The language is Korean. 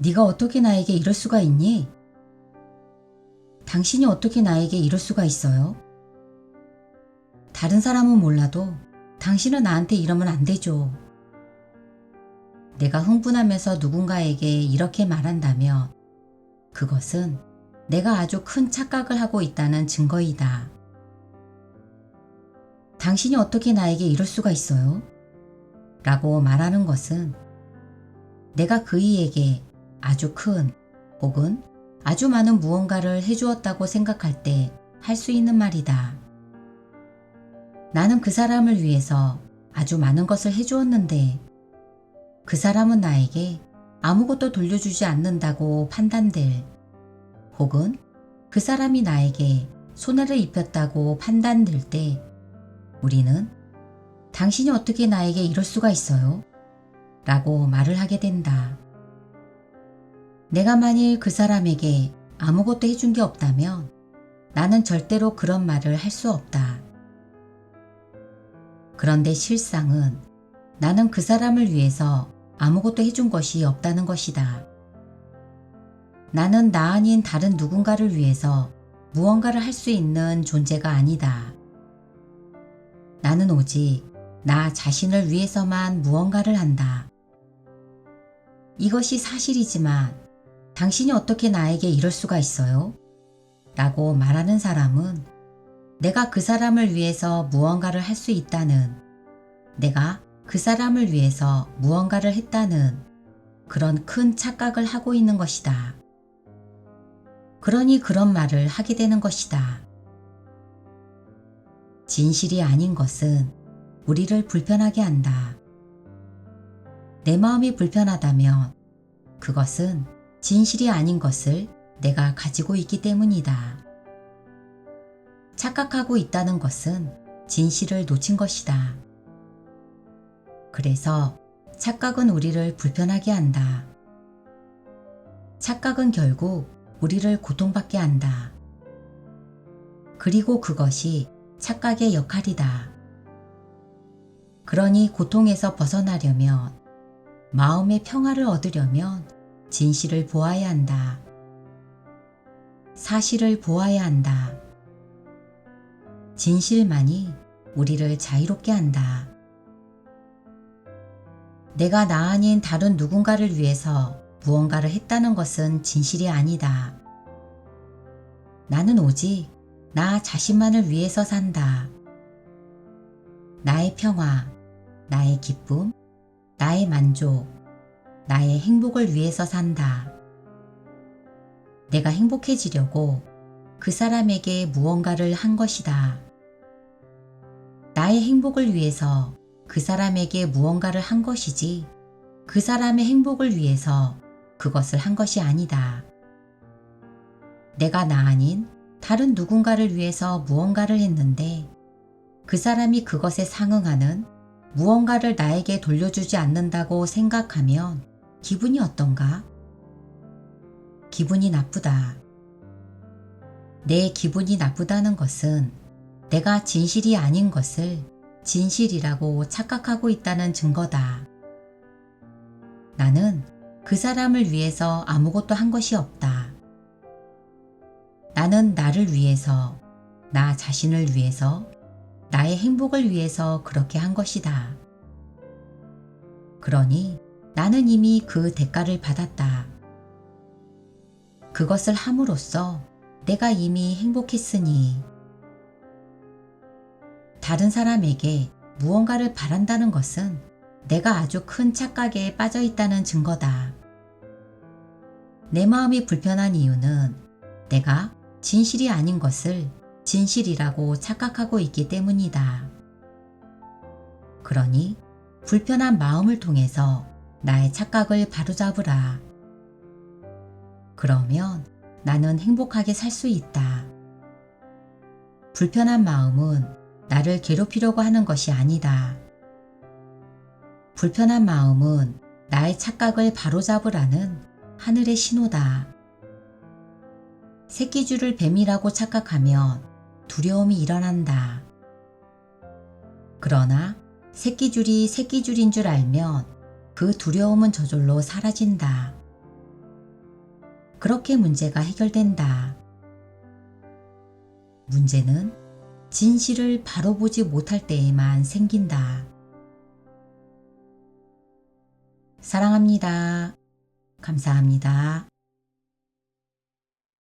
네가 어떻게 나에게 이럴 수가 있니? 당신이 어떻게 나에게 이럴 수가 있어요? 다른 사람은 몰라도 당신은 나한테 이러면 안 되죠. 내가 흥분하면서 누군가에게 이렇게 말한다면 그것은 내가 아주 큰 착각을 하고 있다는 증거이다. 당신이 어떻게 나에게 이럴 수가 있어요? 라고 말하는 것은 내가 그이에게 아주 큰 혹은 아주 많은 무언가를 해주었다고 생각할 때 할 수 있는 말이다. 나는 그 사람을 위해서 아주 많은 것을 해주었는데 그 사람은 나에게 아무것도 돌려주지 않는다고 판단될 혹은 그 사람이 나에게 손해를 입혔다고 판단될 때 우리는 당신이 어떻게 나에게 이럴 수가 있어요? 라고 말을 하게 된다. 내가 만일 그 사람에게 아무것도 해준 게 없다면 나는 절대로 그런 말을 할 수 없다. 그런데 실상은 나는 그 사람을 위해서 아무것도 해준 것이 없다는 것이다. 나는 나 아닌 다른 누군가를 위해서 무언가를 할 수 있는 존재가 아니다. 나는 오직 나 자신을 위해서만 무언가를 한다. 이것이 사실이지만 당신이 어떻게 나에게 이럴 수가 있어요? 라고 말하는 사람은 내가 그 사람을 위해서 무언가를 할 수 있다는 내가 그 사람을 위해서 무언가를 했다는 그런 큰 착각을 하고 있는 것이다. 그러니 그런 말을 하게 되는 것이다. 진실이 아닌 것은 우리를 불편하게 한다. 내 마음이 불편하다면 그것은 진실이 아닌 것을 내가 가지고 있기 때문이다. 착각하고 있다는 것은 진실을 놓친 것이다. 그래서 착각은 우리를 불편하게 한다. 착각은 결국 우리를 고통받게 한다. 그리고 그것이 착각의 역할이다. 그러니 고통에서 벗어나려면 마음의 평화를 얻으려면 진실을 보아야 한다. 사실을 보아야 한다. 진실만이 우리를 자유롭게 한다. 내가 나 아닌 다른 누군가를 위해서 무언가를 했다는 것은 진실이 아니다. 나는 오직 나 자신만을 위해서 산다. 나의 평화, 나의 기쁨, 나의 만족, 나의 행복을 위해서 산다. 내가 행복해지려고 그 사람에게 무언가를 한 것이다. 나의 행복을 위해서 그 사람에게 무언가를 한 것이지 그 사람의 행복을 위해서 그것을 한 것이 아니다. 내가 나 아닌 다른 누군가를 위해서 무언가를 했는데 그 사람이 그것에 상응하는 무언가를 나에게 돌려주지 않는다고 생각하면 기분이 어떤가? 기분이 나쁘다. 내 기분이 나쁘다는 것은 내가 진실이 아닌 것을 진실이라고 착각하고 있다는 증거다. 나는 그 사람을 위해서 아무것도 한 것이 없다. 나는 나를 위해서, 나 자신을 위해서, 나의 행복을 위해서 그렇게 한 것이다. 그러니 나는 이미 그 대가를 받았다. 그것을 함으로써 내가 이미 행복했으니 다른 사람에게 무언가를 바란다는 것은 내가 아주 큰 착각에 빠져 있다는 증거다. 내 마음이 불편한 이유는 내가 진실이 아닌 것을 진실이라고 착각하고 있기 때문이다. 그러니 불편한 마음을 통해서 나의 착각을 바로잡으라. 그러면 나는 행복하게 살 수 있다. 불편한 마음은 나를 괴롭히려고 하는 것이 아니다. 불편한 마음은 나의 착각을 바로잡으라는 하늘의 신호다. 새끼줄을 뱀이라고 착각하면 두려움이 일어난다. 그러나 새끼줄이 새끼줄인 줄 알면 그 두려움은 저절로 사라진다. 그렇게 문제가 해결된다. 문제는 진실을 바로 보지 못할 때에만 생긴다. 사랑합니다. 감사합니다.